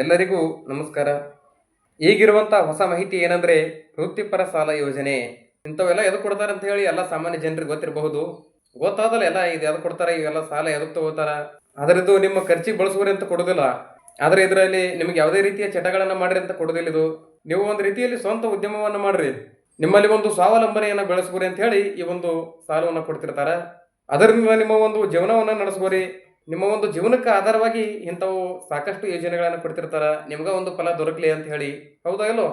ಎಲ್ಲರಿಗೂ ನಮಸ್ಕಾರ. ಈಗಿರುವಂಥ ಹೊಸ ಮಾಹಿತಿ ಏನಂದ್ರೆ ವೃತ್ತಿಪರ ಸಾಲ ಯೋಜನೆ. ಇಂಥವೆಲ್ಲ ಎದು ಕೊಡ್ತಾರೆ ಅಂತ ಹೇಳಿ ಎಲ್ಲ ಸಾಮಾನ್ಯ ಜನರಿಗೆ ಗೊತ್ತಿರಬಹುದು. ಗೊತ್ತಾದಲ್ಲ ಎಲ್ಲ ಇದು ಯಾವ್ದು ಕೊಡ್ತಾರೆ, ಇವೆಲ್ಲ ಸಾಲ ಎದಕ್ಕೆ ತಗೋತಾರ? ಅದರದ್ದು ನಿಮ್ಮ ಖರ್ಚಿಗೆ ಬಳಸುವರಿ ಅಂತ ಕೊಡೋದಿಲ್ಲ. ಆದರೆ ಇದರಲ್ಲಿ ನಿಮಗೆ ಯಾವುದೇ ರೀತಿಯ ಚಟಗಳನ್ನು ಮಾಡ್ರಿ ಅಂತ ಕೊಡೋದಿಲ್ಲ ಇದು. ನೀವು ಒಂದು ರೀತಿಯಲ್ಲಿ ಸ್ವಂತ ಉದ್ಯಮವನ್ನು ಮಾಡ್ರಿ. ನಿಮ್ಮಲ್ಲಿ ಒಂದು ಸ್ವಾವಲಂಬನೆಯನ್ನು ಬೆಳೆಸ್ಬೋರಿ ಅಂತ ಹೇಳಿ ಈ ಒಂದು ಸಾಲವನ್ನು ಕೊಡ್ತಿರ್ತಾರೆ. ಅದರಿಂದ ನಿಮ್ಮ ಒಂದು ಜೀವನವನ್ನು ನಡೆಸ್ಬೋರಿ ನಿಮ್ಮ ಒಂದು ಜೀವನಕ್ಕೆ ಆಧಾರವಾಗಿ ಇಂಥವು ಸಾಕಷ್ಟು ಯೋಜನೆಗಳನ್ನು ಕೊಡ್ತಿರ್ತಾರ, ನಿಮ್ಗೆ ಒಂದು ಫಲ ದೊರಕಲಿ ಅಂತ ಹೇಳಿ. ಹೌದೋ ಇಲ್ಲೋ?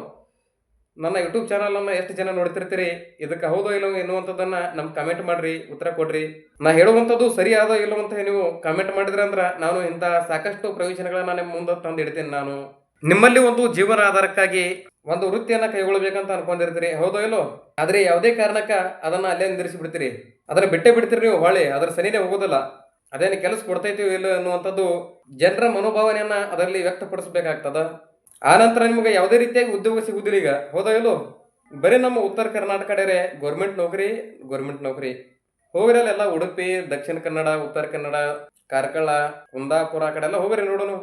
ನನ್ನ ಯೂಟ್ಯೂಬ್ ಚಾನಲನ್ನು ಎಷ್ಟು ಜನ ನೋಡ್ತಿರ್ತೀರಿ? ಇದಕ್ಕೆ ಹೌದೋ ಇಲ್ಲೋ ಎನ್ನುವಂಥದ್ದನ್ನು ನಮ್ಗೆ ಕಮೆಂಟ್ ಮಾಡ್ರಿ, ಉತ್ತರ ಕೊಡ್ರಿ. ನಾ ಹೇಳುವಂಥದ್ದು ಸರಿ ಆದೋ ಇಲ್ಲೋ ಅಂತ ನೀವು ಕಮೆಂಟ್ ಮಾಡಿದ್ರೆ ಅಂದ್ರೆ ನಾನು ಇಂಥ ಸಾಕಷ್ಟು ಪ್ರಯೋಜನಗಳನ್ನು ನಿಮ್ಮ ಮುಂದೆ ತಂದು ಇಡ್ತೀನಿ ನಾನು. ನಿಮ್ಮಲ್ಲಿ ಒಂದು ಜೀವನ ಆಧಾರಕ್ಕಾಗಿ ಒಂದು ವೃತ್ತಿಯನ್ನು ಕೈಗೊಳ್ಳಬೇಕಂತ ಅನ್ಕೊಂಡಿರ್ತೀರಿ, ಹೌದೋ ಇಲ್ಲೋ? ಆದರೆ ಯಾವುದೇ ಕಾರಣಕ್ಕ ಅದನ್ನ ಅಲ್ಲೇ ನಿಂದಿರಿಸಿ ಬಿಡ್ತೀರಿ. ಅದರ ಬಿಟ್ಟೇ ಬಿಡ್ತೀರಿ ನೀವು ಹೊಳೆ ಅದರ ಸನಿನೇ ಹೋಗೋದಿಲ್ಲ. ಅದೇನು ಕೆಲಸ ಕೊಡ್ತೈತಿವೋ ಇಲ್ಲ ಅನ್ನುವಂಥದ್ದು ಜನರ ಮನೋಭಾವನೆಯನ್ನ ಅದರಲ್ಲಿ ವ್ಯಕ್ತಪಡಿಸಬೇಕಾಗ್ತದ. ಆ ನಂತರ ನಿಮಗೆ ಯಾವುದೇ ರೀತಿಯಾಗಿ ಉದ್ಯೋಗ ಸಿಗುದಿಲ್ಲ ಈಗ. ಹೌದಾ ಬರೀ ನಮ್ಮ ಉತ್ತರ ಕರ್ನಾಟಕ ಕಡೆ ಗೌರ್ಮೆಂಟ್ ನೌಕರಿ ಗೌರ್ಮೆಂಟ್ ನೌಕರಿ. ಹೋಗಿರಲ್ಲೆಲ್ಲ ಉಡುಪಿ, ದಕ್ಷಿಣ ಕನ್ನಡ, ಉತ್ತರ ಕನ್ನಡ, ಕಾರ್ಕಳ, ಕುಂದಾಪುರ ಆ ಕಡೆ ಎಲ್ಲ ಹೋಗ್ರಿ ನೋಡೋನು.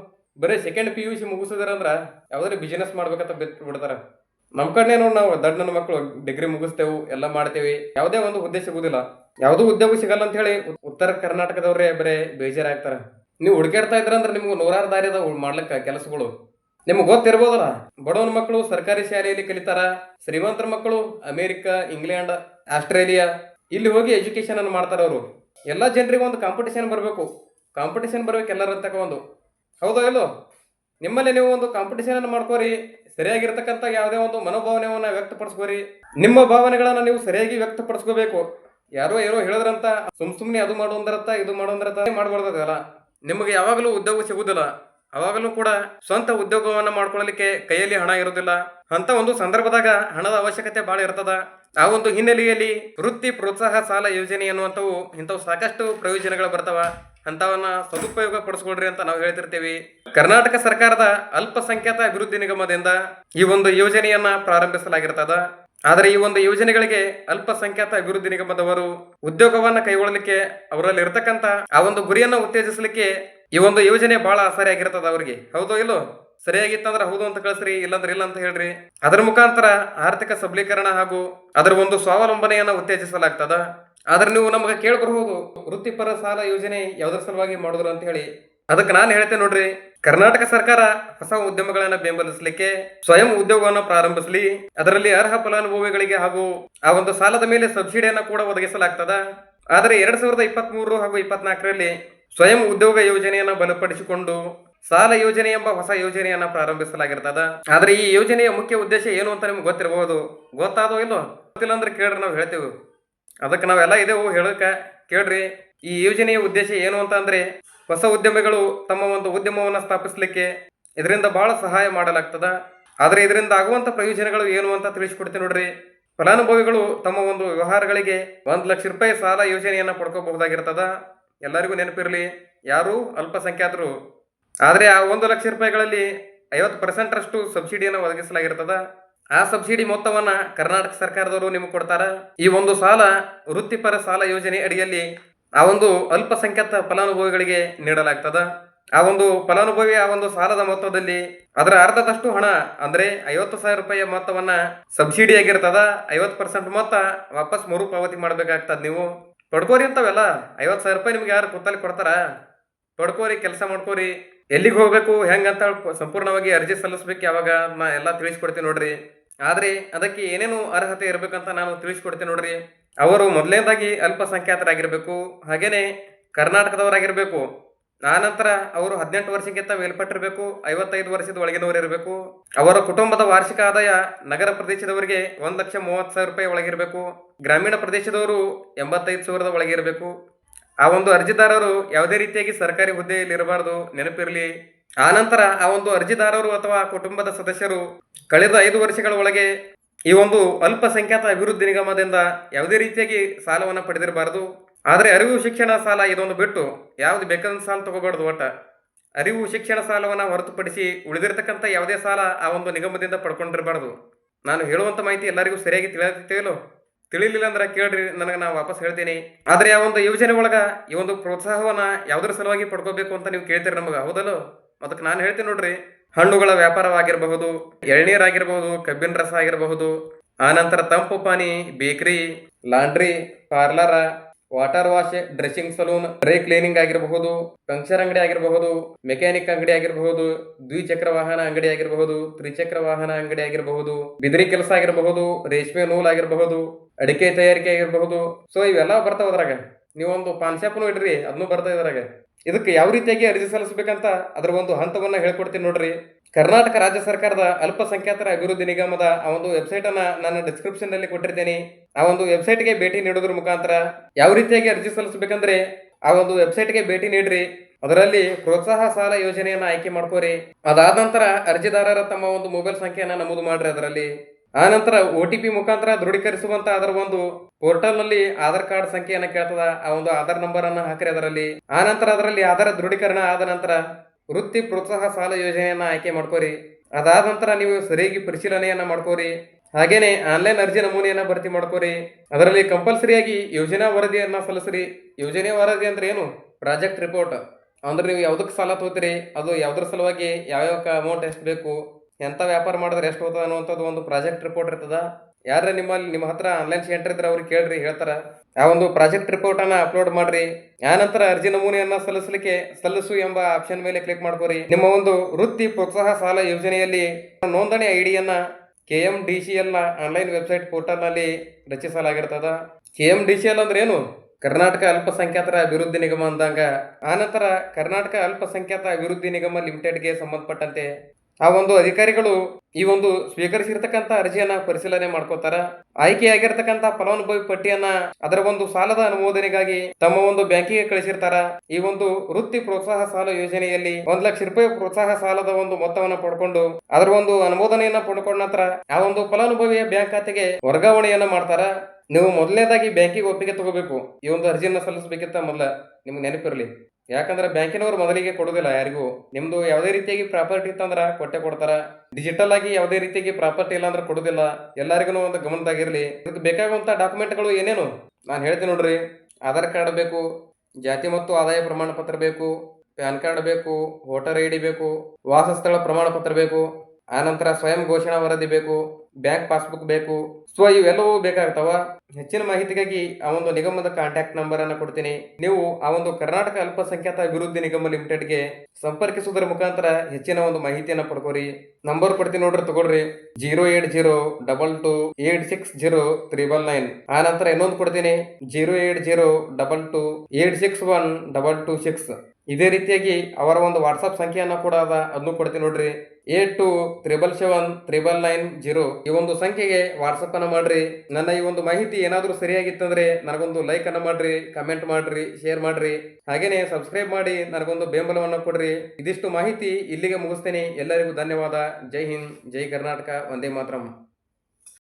ಬರೀ ಸೆಕೆಂಡ್ ಪಿ ಯು ಸಿ ಮುಗಿಸಿದ್ರಂದ್ರ ಯಾವ್ದಾದ್ರು ಬಿಸಿನೆಸ್ ಮಾಡ್ಬೇಕಂತ ಬಿಟ್ಟು ಬಿಡ್ತಾರ. ನಮ್ಮ ಕಡೆ ನೋಡಿ ನಾವು ದಡ್ಡನ ಮಕ್ಕಳು ಡಿಗ್ರಿ ಮುಗಿಸ್ತೇವೆ, ಎಲ್ಲ ಮಾಡ್ತೇವೆ. ಯಾವುದೇ ಒಂದು ಹುದ್ದೆ ಸಿಗುದಿಲ್ಲ. ಯಾವುದೂ ಉದ್ಯೋಗ ಸಿಗಲ್ಲ ಅಂತ ಹೇಳಿ ಉತ್ತರ ಕರ್ನಾಟಕದವ್ರೇ ಬರೇ ಬೇಜಾರಾಗ್ತಾರ. ನೀವು ಹುಡುಕಾಡ್ತಾ ಇದ್ರಂದ್ರೆ ನಿಮ್ಗೆ ನೂರಾರು ದಾರಿ ಅದಾವ ಮಾಡ್ಲಿಕ್ಕೆ ಕೆಲಸಗಳು. ನಿಮ್ಗೆ ಗೊತ್ತಿರ್ಬೋದಲ್ಲ, ಬಡವನ ಮಕ್ಕಳು ಸರ್ಕಾರಿ ಶಾಲೆಯಲ್ಲಿ ಕಲಿತಾರ, ಶ್ರೀಮಂತರ ಮಕ್ಕಳು ಅಮೇರಿಕ, ಇಂಗ್ಲೆಂಡ್, ಆಸ್ಟ್ರೇಲಿಯಾ, ಇಲ್ಲಿ ಹೋಗಿ ಎಜುಕೇಶನ್ ಅನ್ನು ಮಾಡ್ತಾರ ಅವರು. ಎಲ್ಲ ಜನರಿಗೆ ಒಂದು ಕಾಂಪಿಟೇಷನ್ ಬರಬೇಕು. ಕಾಂಪಿಟೇಷನ್ ಬರಬೇಕು ಎಲ್ಲರ ತಕ ಒಂದು ಹೌದಾ ಇಲ್ಲೋ? ನಿಮ್ಮಲ್ಲಿ ನೀವು ಒಂದು ಕಾಂಪಿಟೇಷನ್ ಅನ್ನು ಮಾಡ್ಕೋರಿ, ಸರಿಯಾಗಿರ್ತಕ್ಕಂಥ ಯಾವುದೇ ಒಂದು ಮನೋಭಾವನೆಯನ್ನ ವ್ಯಕ್ತಪಡಿಸ್ಕೋರಿ. ನಿಮ್ಮ ಭಾವನೆಗಳನ್ನು ನೀವು ಸರಿಯಾಗಿ ವ್ಯಕ್ತಪಡಿಸ್ಕೋಬೇಕು. ಯಾರೋ ಯಾರೋ ಹೇಳದ್ರಂತ, ಸುಮ್ ಸುಮ್ನೆ ಅದು ಮಾಡೋಂದ್ರತ್ತ ಇದು ಮಾಡೋಂದ್ರತ್ತ ಮಾಡಬಾರ್ದಲ್ಲ ನಿಮಗೆ ಯಾವಾಗಲೂ ಉದ್ಯೋಗ ಸಿಗುದಿಲ್ಲ. ಅವಾಗಲೂ ಕೂಡ ಸ್ವಂತ ಉದ್ಯೋಗವನ್ನ ಮಾಡ್ಕೊಳ್ಳಲಿಕ್ಕೆ ಕೈಯಲ್ಲಿ ಹಣ ಇರೋದಿಲ್ಲ. ಅಂತ ಒಂದು ಸಂದರ್ಭದಾಗ ಹಣದ ಅವಶ್ಯಕತೆ ಬಹಳ ಇರ್ತದ. ಆ ಒಂದು ಹಿನ್ನೆಲೆಯಲ್ಲಿ ವೃತ್ತಿ ಪ್ರೋತ್ಸಾಹ ಸಾಲ ಯೋಜನೆ ಅನ್ನುವಂಥವು ಇಂಥವು ಸಾಕಷ್ಟು ಪ್ರಯೋಜನಗಳು ಬರ್ತಾವ. ಅಂತವನ್ನ ಸದುಪಯೋಗ ಪಡಿಸ್ಕೊಳ್ರಿ ಅಂತ ನಾವು ಹೇಳ್ತಿರ್ತೀವಿ. ಕರ್ನಾಟಕ ಸರ್ಕಾರದ ಅಲ್ಪಸಂಖ್ಯಾತ ಅಭಿವೃದ್ಧಿ ನಿಗಮದಿಂದ ಈ ಒಂದು ಯೋಜನೆಯನ್ನ ಪ್ರಾರಂಭಿಸಲಾಗಿರ್ತದ. ಆದರೆ ಈ ಒಂದು ಯೋಜನೆಗಳಿಗೆ ಅಲ್ಪಸಂಖ್ಯಾತ ಅಭಿವೃದ್ಧಿ ನಿಗಮದವರು ಉದ್ಯೋಗವನ್ನು ಕೈಗೊಳ್ಳಲಿಕ್ಕೆ ಅವರಲ್ಲಿ ಇರತಕ್ಕಂತ ಆ ಒಂದು ಗುರಿಯನ್ನು ಉತ್ತೇಜಿಸಲಿಕ್ಕೆ ಈ ಒಂದು ಯೋಜನೆ ಬಹಳ ಸರಿಯಾಗಿರ್ತದ ಅವರಿಗೆ. ಹೌದೋ ಇಲ್ಲೋ? ಸರಿಯಾಗಿತ್ತಂದ್ರೆ ಹೌದು ಅಂತ ಕಳಿಸ್ರಿ, ಇಲ್ಲಂದ್ರೆ ಇಲ್ಲ ಅಂತ ಹೇಳ್ರಿ. ಅದರ ಮುಖಾಂತರ ಆರ್ಥಿಕ ಸಬಲೀಕರಣ ಹಾಗೂ ಅದರ ಒಂದು ಸ್ವಾವಲಂಬನೆಯನ್ನು ಉತ್ತೇಜಿಸಲಾಗ್ತದ. ಆದ್ರೆ ನೀವು ನಮಗೆ ಕೇಳ್ಬರ್ಬೋದು ವೃತ್ತಿಪರ ಸಾಲ ಯೋಜನೆ ಯಾವುದರ ಸಲುವಾಗಿ ಮಾಡಿದ್ರು ಅಂತ ಹೇಳಿ ಅದಕ್ಕೆ ನಾನು ಹೇಳ್ತೇನೆ ನೋಡ್ರಿ, ಕರ್ನಾಟಕ ಸರ್ಕಾರ ಹೊಸ ಉದ್ಯಮಗಳನ್ನ ಬೆಂಬಲಿಸಲಿಕ್ಕೆ ಸ್ವಯಂ ಉದ್ಯೋಗವನ್ನು ಪ್ರಾರಂಭಿಸಲಿ, ಅದರಲ್ಲಿ ಅರ್ಹ ಫಲಾನುಭವಿಗಳಿಗೆ ಹಾಗೂ ಆ ಒಂದು ಸಾಲದ ಮೇಲೆ ಸಬ್ಸಿಡಿಯನ್ನು ಕೂಡ ಒದಗಿಸಲಾಗ್ತದ. ಆದರೆ ಎರಡ್ ಸಾವಿರದ ಇಪ್ಪತ್ತ್ ಮೂರು ಹಾಗೂ ಇಪ್ಪತ್ನಾಲ್ಕರಲ್ಲಿ ಸ್ವಯಂ ಉದ್ಯೋಗ ಯೋಜನೆಯನ್ನು ಬಲಪಡಿಸಿಕೊಂಡು ಸಾಲ ಯೋಜನೆ ಎಂಬ ಹೊಸ ಯೋಜನೆಯನ್ನ ಪ್ರಾರಂಭಿಸಲಾಗಿರ್ತದ. ಆದ್ರೆ ಈ ಯೋಜನೆಯ ಮುಖ್ಯ ಉದ್ದೇಶ ಏನು ಅಂತ ನಿಮ್ಗೆ ಗೊತ್ತಿರಬಹುದು ಗೊತ್ತಾದೋ ಇಲ್ಲೋ? ಗೊತ್ತಿಲ್ಲ ಅಂದ್ರೆ ಕೇಳ್ರಿ, ನಾವು ಹೇಳ್ತೇವೆ. ಅದಕ್ಕೆ ನಾವೆಲ್ಲ ಇದೇವು ಹೇಳಕ ಕೇಳ್ರಿ. ಈ ಯೋಜನೆಯ ಉದ್ದೇಶ ಏನು ಅಂತ ಅಂದ್ರೆ ಹೊಸ ಉದ್ಯಮಿಗಳು ತಮ್ಮ ಒಂದು ಉದ್ಯಮವನ್ನು ಸ್ಥಾಪಿಸಲಿಕ್ಕೆ ಇದರಿಂದ ಬಹಳ ಸಹಾಯ ಮಾಡಲಾಗ್ತದ. ಆದರೆ ಇದರಿಂದ ಆಗುವಂಥ ಪ್ರಯೋಜನಗಳು ಏನು ಅಂತ ತಿಳಿಸ್ಕೊಡ್ತೀನಿ ನೋಡ್ರಿ. ಫಲಾನುಭವಿಗಳು ತಮ್ಮ ಒಂದು ವ್ಯವಹಾರಗಳಿಗೆ ಒಂದು ಲಕ್ಷ ರೂಪಾಯಿ ಸಾಲ ಯೋಜನೆಯನ್ನ ಪಡ್ಕೋಬಹುದಾಗಿರ್ತದ. ಎಲ್ಲರಿಗೂ ನೆನಪಿರಲಿ, ಯಾರು ಅಲ್ಪಸಂಖ್ಯಾತರು. ಆದರೆ ಆ ಒಂದು ಲಕ್ಷ ರೂಪಾಯಿಗಳಲ್ಲಿ ಐವತ್ತು ಪರ್ಸೆಂಟ್ ಅಷ್ಟು ಸಬ್ಸಿಡಿಯನ್ನು ಒದಗಿಸಲಾಗಿರ್ತದ. ಆ ಸಬ್ಸಿಡಿ ಮೊತ್ತವನ್ನು ಕರ್ನಾಟಕ ಸರ್ಕಾರದವರು ನಿಮಗೆ ಕೊಡ್ತಾರ. ಈ ಒಂದು ಸಾಲ ವೃತ್ತಿಪರ ಸಾಲ ಯೋಜನೆ ಅಡಿಯಲ್ಲಿ ಆ ಒಂದು ಅಲ್ಪಸಂಖ್ಯಾತ ಫಲಾನುಭವಿಗಳಿಗೆ ನೀಡಲಾಗ್ತದ. ಆ ಒಂದು ಫಲಾನುಭವಿ ಆ ಒಂದು ಸಾಲದ ಮೊತ್ತದಲ್ಲಿ ಅದರ ಅರ್ಧದಷ್ಟು ಹಣ ಅಂದ್ರೆ ಐವತ್ತು ಸಾವಿರ ರೂಪಾಯಿಯ ಮೊತ್ತವನ್ನ ಸಬ್ಸಿಡಿ ಆಗಿರ್ತದ. ಐವತ್ತು ಪರ್ಸೆಂಟ್ ಮೊತ್ತ ವಾಪಸ್ ಮರುಪಾವತಿ ಮಾಡ್ಬೇಕಾಗ್ತದ ನೀವು. ಪಡ್ಕೋರಿ ಅಂತವೆಲ್ಲ, ಐವತ್ತು ಸಾವಿರ ರೂಪಾಯಿ ನಿಮ್ಗೆ ಯಾರು ಕುತ್ತಲ್ಲಿ ಕೊಡ್ತಾರ? ಪಡ್ಕೋರಿ ಕೆಲಸ ಮಾಡ್ಕೋರಿ, ಎಲ್ಲಿಗೆ ಹೋಗ್ಬೇಕು ಹೆಂಗಂತ ಸಂಪೂರ್ಣವಾಗಿ ಅರ್ಜಿ ಸಲ್ಲಿಸ್ಬೇಕು ಯಾವಾಗ ನಾ ಎಲ್ಲ ತಿಳಿಸ್ಕೊಡ್ತೀನಿ ನೋಡ್ರಿ. ಆದ್ರೆ ಅದಕ್ಕೆ ಏನೇನು ಅರ್ಹತೆ ಇರಬೇಕಂತ ನಾನು ತಿಳಿಸ್ಕೊಡ್ತೀನಿ ನೋಡ್ರಿ. ಅವರು ಮೊದಲನೇದಾಗಿ ಅಲ್ಪಸಂಖ್ಯಾತರಾಗಿರಬೇಕು, ಹಾಗೇನೆ ಕರ್ನಾಟಕದವರಾಗಿರಬೇಕು. ಆನಂತರ ಅವರು ಹದಿನೆಂಟು ವರ್ಷಕ್ಕಿಂತ ಮೇಲ್ಪಟ್ಟಿರಬೇಕು, ಐವತ್ತೈದು ವರ್ಷದ ಒಳಗಿನವರು ಇರಬೇಕು. ಅವರ ಕುಟುಂಬದ ವಾರ್ಷಿಕ ಆದಾಯ ನಗರ ಪ್ರದೇಶದವರಿಗೆ ಒಂದು ಲಕ್ಷ ಮೂವತ್ತು ಸಾವಿರ ರೂಪಾಯಿ ಒಳಗಿರಬೇಕು. ಗ್ರಾಮೀಣ ಪ್ರದೇಶದವರು ಎಂಬತ್ತೈದು ಸಾವಿರದ ಒಳಗಿರಬೇಕು. ಆ ಒಂದು ಅರ್ಜಿದಾರರು ಯಾವುದೇ ರೀತಿಯಾಗಿ ಸರ್ಕಾರಿ ಹುದ್ದೆಯಲ್ಲಿ ಇರಬಾರದು ನೆನಪಿರಲಿ ಆನಂತರ ಆ ಒಂದು ಅರ್ಜಿದಾರರು ಅಥವಾ ಕುಟುಂಬದ ಸದಸ್ಯರು ಕಳೆದ ಐದು ವರ್ಷಗಳ ಒಳಗೆ ಈ ಒಂದು ಅಲ್ಪಸಂಖ್ಯಾತ ಅಭಿವೃದ್ಧಿ ನಿಗಮದಿಂದ ಯಾವುದೇ ರೀತಿಯಾಗಿ ಸಾಲವನ್ನು ಪಡೆದಿರಬಾರದು. ಆದರೆ ಅರಿವು ಶಿಕ್ಷಣ ಸಾಲ ಇದೊಂದು ಬಿಟ್ಟು ಯಾವುದು ಬೇಕಾದ ಸಾಲ ತಗೋಬಾರ್ದು ಒಟ್ಟ. ಅರಿವು ಶಿಕ್ಷಣ ಸಾಲವನ್ನು ಹೊರತುಪಡಿಸಿ ಉಳಿದಿರತಕ್ಕಂಥ ಯಾವುದೇ ಸಾಲ ಆ ಒಂದು ನಿಗಮದಿಂದ ಪಡ್ಕೊಂಡಿರಬಾರ್ದು. ನಾನು ಹೇಳುವಂಥ ಮಾಹಿತಿ ಎಲ್ಲರಿಗೂ ಸರಿಯಾಗಿ ತಿಳಿಯೋ ತಿಳಿಲಿಲ್ಲ ಅಂದ್ರೆ ಕೇಳ್ರಿ, ನನಗೆ ನಾನು ವಾಪಸ್ ಹೇಳ್ತೀನಿ. ಆದರೆ ಆ ಒಂದು ಯೋಜನೆ ಒಳಗೆ ಈ ಒಂದು ಪ್ರೋತ್ಸಾಹವನ್ನು ಯಾವುದರ ಸಲುವಾಗಿ ಪಡ್ಕೋಬೇಕು ಅಂತ ನೀವು ಕೇಳ್ತೀರಿ ನಮಗೆ, ಹೌದಲ್ಲೋ? ಅದಕ್ಕೆ ನಾನು ಹೇಳ್ತೀನಿ ನೋಡ್ರಿ ಹಣ್ಣುಗಳ ವ್ಯಾಪಾರವಾಗಿರಬಹುದು, ಎಳ್ನೀರಾಗಿರಬಹುದು, ಕಬ್ಬಿನ ರಸ ಆಗಿರಬಹುದು. ಆನಂತರ ತಂಪು ಪಾನಿ, bakery, laundry, parlour, water wash, dressing salon, dry cleaning ಆಗಿರಬಹುದು, ಪಂಕ್ಚರ್ ಅಂಗಡಿ ಆಗಿರಬಹುದು, ಮೆಕ್ಯಾನಿಕ್ ಅಂಗಡಿ ಆಗಿರಬಹುದು, ದ್ವಿಚಕ್ರ ವಾಹನ ಅಂಗಡಿ ಆಗಿರಬಹುದು, ತ್ರಿಚಕ್ರ ವಾಹನ ಅಂಗಡಿ ಆಗಿರಬಹುದು, ಬಿದಿರಿ ಕೆಲಸ ಆಗಿರಬಹುದು, ರೇಷ್ಮೆ ನೂಲ್ ಆಗಿರಬಹುದು, ಅಡಿಕೆ ತಯಾರಿಕೆ ಆಗಿರಬಹುದು. ಸೊ ಇವೆಲ್ಲ ಬರ್ತಾವ ಅದ್ರಾಗ. ನೀವೊಂದು ಪಾನ್ ಶಾಪ್ನು ಇಡ್ರಿ ಅದನ್ನು ಬರ್ತಾ ಇದ್ರಾಗ. ಇದಕ್ಕೆ ಯಾವ ರೀತಿಯಾಗಿ ಅರ್ಜಿ ಸಲ್ಲಿಸಬೇಕಂತ ಅದರ ಒಂದು ಹಂತವನ್ನ ಹೇಳ್ಕೊಡ್ತೀನಿ ನೋಡ್ರಿ. ಕರ್ನಾಟಕ ರಾಜ್ಯ ಸರ್ಕಾರದ ಅಲ್ಪಸಂಖ್ಯಾತರ ಅಭಿವೃದ್ಧಿ ನಿಗಮದ ಆ ಒಂದು ವೆಬ್ಸೈಟ್ ಅನ್ನ ನಾನು ಡಿಸ್ಕ್ರಿಪ್ಷನ್ನಲ್ಲಿ ಕೊಟ್ಟಿರ್ತೇನೆ. ಆ ಒಂದು ವೆಬ್ಸೈಟ್ಗೆ ಭೇಟಿ ನೀಡೋದ್ರ ಮುಖಾಂತರ ಯಾವ ರೀತಿಯಾಗಿ ಅರ್ಜಿ ಸಲ್ಲಿಸಬೇಕಂದ್ರೆ ಆ ಒಂದು ವೆಬ್ಸೈಟ್ಗೆ ಭೇಟಿ ನೀಡ್ರಿ. ಅದರಲ್ಲಿ ಪ್ರೋತ್ಸಾಹ ಸಾಲ ಯೋಜನೆಯನ್ನ ಆಯ್ಕೆ ಮಾಡ್ಕೋರಿ. ಅದಾದ ನಂತರ ಅರ್ಜಿದಾರರ ತಮ್ಮ ಒಂದು ಮೊಬೈಲ್ ಸಂಖ್ಯೆಯನ್ನ ನಮೂದು ಮಾಡ್ರಿ ಅದರಲ್ಲಿ. ಆ ನಂತರ ಒ ಟಿ ಪಿ ಮುಖಾಂತರ ದೃಢೀಕರಿಸುವಂತ ಅದರ ಒಂದು ಪೋರ್ಟಲ್ನಲ್ಲಿ ಆಧಾರ್ ಕಾರ್ಡ್ ಸಂಖ್ಯೆಯನ್ನು ಕೇಳ್ತದ. ಆ ಒಂದು ಆಧಾರ್ ನಂಬರ್ ಅನ್ನು ಹಾಕ್ರಿ ಅದರಲ್ಲಿ. ಆ ನಂತರ ಅದರಲ್ಲಿ ಆಧಾರ್ ದೃಢೀಕರಣ ಆದ ನಂತರ ವೃತ್ತಿ ಪ್ರೋತ್ಸಾಹ ಸಾಲ ಯೋಜನೆಯನ್ನ ಆಯ್ಕೆ ಮಾಡ್ಕೋರಿ. ಅದಾದ ನಂತರ ನೀವು ಸರಿಯಾಗಿ ಪರಿಶೀಲನೆಯನ್ನ ಮಾಡ್ಕೋರಿ. ಹಾಗೇನೆ ಆನ್ಲೈನ್ ಅರ್ಜಿ ನಮೂನೆಯನ್ನ ಭರ್ತಿ ಮಾಡ್ಕೋರಿ. ಅದರಲ್ಲಿ ಕಂಪಲ್ಸರಿಯಾಗಿ ಯೋಜನಾ ವರದಿಯನ್ನ ಸಲ್ಲಿಸ್ರಿ. ಯೋಜನೆ ವರದಿ ಅಂದ್ರೆ ಏನು? ಪ್ರಾಜೆಕ್ಟ್ ರಿಪೋರ್ಟ್ ಅಂದ್ರೆ ನೀವು ಯಾವ್ದಕ್ಕೆ ಸಾಲ ತಗೋತೀರಿ? ಅದು ಯಾವ್ದ್ರ ಸಲುವಾಗಿ ಯಾವ ಯಾವ್ಯಾವ ಅಮೌಂಟ್ ಎಷ್ಟು ಬೇಕು? ಎಂತ ವ್ಯಾಪಾರ ಮಾಡಿದ್ರೆ ಎಷ್ಟು ಹೋಗ್ತದೆ ಅನ್ನುವಂಥದ್ದು ಒಂದು ಪ್ರಾಜೆಕ್ಟ್ ರಿಪೋರ್ಟ್ ಇರ್ತದ. ಯಾರ ನಿಮ್ಮಲ್ಲಿ, ನಿಮ್ಮ ಹತ್ರ ಆನ್ಲೈನ್ ಸೆಂಟರ್ ಇದ್ರೆ ಅವ್ರಿಗೆ ಕೇಳ್ರಿ, ಹೇಳ್ತಾರೆ. ಆ ಒಂದು ಪ್ರಾಜೆಕ್ಟ್ ರಿಪೋರ್ಟನ್ನು ಅಪ್ಲೋಡ್ ಮಾಡ್ರಿ. ಆ ನಂತರ ಅರ್ಜಿ ನಮೂನೆಯನ್ನು ಸಲ್ಲಿಸಲಿಕ್ಕೆ ಸಲ್ಲಿಸು ಎಂಬ ಆಪ್ಷನ್ ಮೇಲೆ ಕ್ಲಿಕ್ ಮಾಡ್ಕೋರಿ. ನಿಮ್ಮ ಒಂದು ವೃತ್ತಿ ಪ್ರೋತ್ಸಾಹ ಸಾಲ ಯೋಜನೆಯಲ್ಲಿ ನೋಂದಣಿ ಐ ಡಿಯನ್ನು ಕೆ ಎಂ ಡಿ ಸಿ ಎಲ್ನ ಆನ್ಲೈನ್ ವೆಬ್ಸೈಟ್ ಪೋರ್ಟಲ್ನಲ್ಲಿ ರಚಿಸಲಾಗಿರ್ತದ. K M D C L ಅಂದ್ರೆ ಏನು? ಕರ್ನಾಟಕ ಅಲ್ಪಸಂಖ್ಯಾತರ ಅಭಿವೃದ್ಧಿ ನಿಗಮ ಅಂದಂಗ. ಆನಂತರ ಕರ್ನಾಟಕ ಅಲ್ಪಸಂಖ್ಯಾತ ಅಭಿವೃದ್ಧಿ ನಿಗಮ ಲಿಮಿಟೆಡ್ಗೆ ಸಂಬಂಧಪಟ್ಟಂತೆ ಆ ಒಂದು ಅಧಿಕಾರಿಗಳು ಈ ಒಂದು ಸ್ವೀಕರಿಸಿರ್ತಕ್ಕಂಥ ಅರ್ಜಿಯನ್ನ ಪರಿಶೀಲನೆ ಮಾಡ್ಕೋತಾರ. ಆಯ್ಕೆಯಾಗಿರ್ತಕ್ಕಂಥ ಫಲಾನುಭವಿ ಪಟ್ಟಿಯನ್ನ ಅದರ ಒಂದು ಸಾಲದ ಅನುಮೋದನೆಗಾಗಿ ತಮ್ಮ ಒಂದು ಬ್ಯಾಂಕಿಗೆ ಕಳಿಸಿರ್ತಾರ. ಈ ಒಂದು ವೃತ್ತಿ ಪ್ರೋತ್ಸಾಹ ಸಾಲ ಯೋಜನೆಯಲ್ಲಿ ಒಂದ್ ಲಕ್ಷ ರೂಪಾಯಿ ಪ್ರೋತ್ಸಾಹ ಸಾಲದ ಒಂದು ಮೊತ್ತವನ್ನ ಪಡ್ಕೊಂಡು ಅದರ ಒಂದು ಅನುಮೋದನೆಯನ್ನ ಪಡ್ಕೊಂಡ ನಂತರ ಆ ಒಂದು ಫಲಾನುಭವಿಯ ಬ್ಯಾಂಕ್ ಖಾತೆಗೆ ವರ್ಗಾವಣೆಯನ್ನ ಮಾಡ್ತಾರ. ನೀವು ಮೊದಲನೇದಾಗಿ ಬ್ಯಾಂಕಿಗೆ ಒಪ್ಪಿಗೆ ತಗೋಬೇಕು. ಈ ಒಂದು ಅರ್ಜಿಯನ್ನ ಸಲ್ಲಿಸಬೇಕಿತ್ತ ಮೊದಲ. ನಿಮ್ಗೆ ನೆನಪಿರಲಿ. ಯಾಕಂದ್ರೆ ಬ್ಯಾಂಕಿನವರು ಮೊದಲಿಗೆ ಕೊಡೋದಿಲ್ಲ ಯಾರಿಗೂ. ನಿಮ್ದು ಯಾವುದೇ ರೀತಿಯಾಗಿ ಪ್ರಾಪರ್ಟಿ ಇತ್ತಂದ್ರೆ ಕೊಟ್ಟೆ ಕೊಡ್ತಾರ. ಡಿಜಿಟಲ್ ಆಗಿ ಯಾವುದೇ ರೀತಿಯಾಗಿ ಪ್ರಾಪರ್ಟಿ ಇಲ್ಲ ಅಂದ್ರೆ ಕೊಡುದಿಲ್ಲ. ಎಲ್ಲರಿಗೂ ಒಂದು ಗಮನದಾಗಿರ್ಲಿ. ಇದಕ್ಕೆ ಬೇಕಾಗುವಂತ ಡಾಕ್ಯುಮೆಂಟ್ಗಳು ಏನೇನು? ನಾನು ಹೇಳ್ತೀನಿ ನೋಡ್ರಿ. ಆಧಾರ್ ಕಾರ್ಡ್ ಬೇಕು, ಜಾತಿ ಮತ್ತು ಆದಾಯ ಪ್ರಮಾಣ ಪತ್ರ ಬೇಕು, ಪ್ಯಾನ್ ಕಾರ್ಡ್ ಬೇಕು, ವೋಟರ್ ಐ ಡಿ ಬೇಕು, ವಾಸಸ್ಥಳ ಪ್ರಮಾಣ ಪತ್ರ ಬೇಕು ಆನಂತರ ಸ್ವಯಂ ಘೋಷಣಾ ವರದಿ ಬೇಕು ಬ್ಯಾಂಕ್ ಪಾಸ್ಬುಕ್ ಬೇಕು. ಸೊ ಇವೆಲ್ಲವೂ ಬೇಕಾಗ್ತಾವ. ಹೆಚ್ಚಿನ ಮಾಹಿತಿಗಾಗಿ ಆ ಒಂದು ನಿಗಮದ ಕಾಂಟ್ಯಾಕ್ಟ್ ನಂಬರ್ ಅನ್ನು ಕೊಡ್ತೀನಿ. ನೀವು ಆ ಒಂದು ಕರ್ನಾಟಕ ಅಲ್ಪಸಂಖ್ಯಾತ ಅಭಿವೃದ್ಧಿ ನಿಗಮ ಲಿಮಿಟೆಡ್ಗೆ ಸಂಪರ್ಕಿಸುವುದರ ಮುಖಾಂತರ ಹೆಚ್ಚಿನ ಒಂದು ಮಾಹಿತಿಯನ್ನು ಪಡ್ಕೋರಿ. ನಂಬರ್ ಕೊಡ್ತೀನಿ ನೋಡ್ರಿ ತಗೊಳ್ರಿ. Zero eight zero double two eight six zero triple nine. ಆ ನಂತರ ಇನ್ನೊಂದು ಕೊಡ್ತೀನಿ. Zero eight zero double two eight six one double two six. ಇದೇ ರೀತಿಯಾಗಿ ಅವರ ಒಂದು ವಾಟ್ಸಪ್ ಸಂಖ್ಯೆಯನ್ನು ಕೂಡ ಅದ, ಅದನ್ನು ಕೊಡ್ತೀನಿ ನೋಡ್ರಿ. Eight two triple seven, triple nine, zero ಈ ಒಂದು ಸಂಖ್ಯೆಗೆ ವಾಟ್ಸಪ್ ಅನ್ನು ಮಾಡ್ರಿ. ನನ್ನ ಈ ಒಂದು ಮಾಹಿತಿ ಏನಾದರೂ ಸರಿಯಾಗಿತ್ತಂದ್ರೆ ನನಗೊಂದು ಲೈಕ್ ಅನ್ನು ಮಾಡ್ರಿ ಕಮೆಂಟ್ ಮಾಡ್ರಿ ಶೇರ್ ಮಾಡ್ರಿ. ಹಾಗೇನೆ ಸಬ್ಸ್ಕ್ರೈಬ್ ಮಾಡಿ ನನಗೊಂದು ಬೆಂಬಲವನ್ನು ಕೊಡ್ರಿ. ಇದಿಷ್ಟು ಮಾಹಿತಿ ಇಲ್ಲಿಗೆ ಮುಗಿಸ್ತೇನೆ. ಎಲ್ಲರಿಗೂ ಧನ್ಯವಾದ. ಜೈ ಹಿಂದ್, ಜೈ ಕರ್ನಾಟಕ ಒಂದೇ ಮಾತರಂ.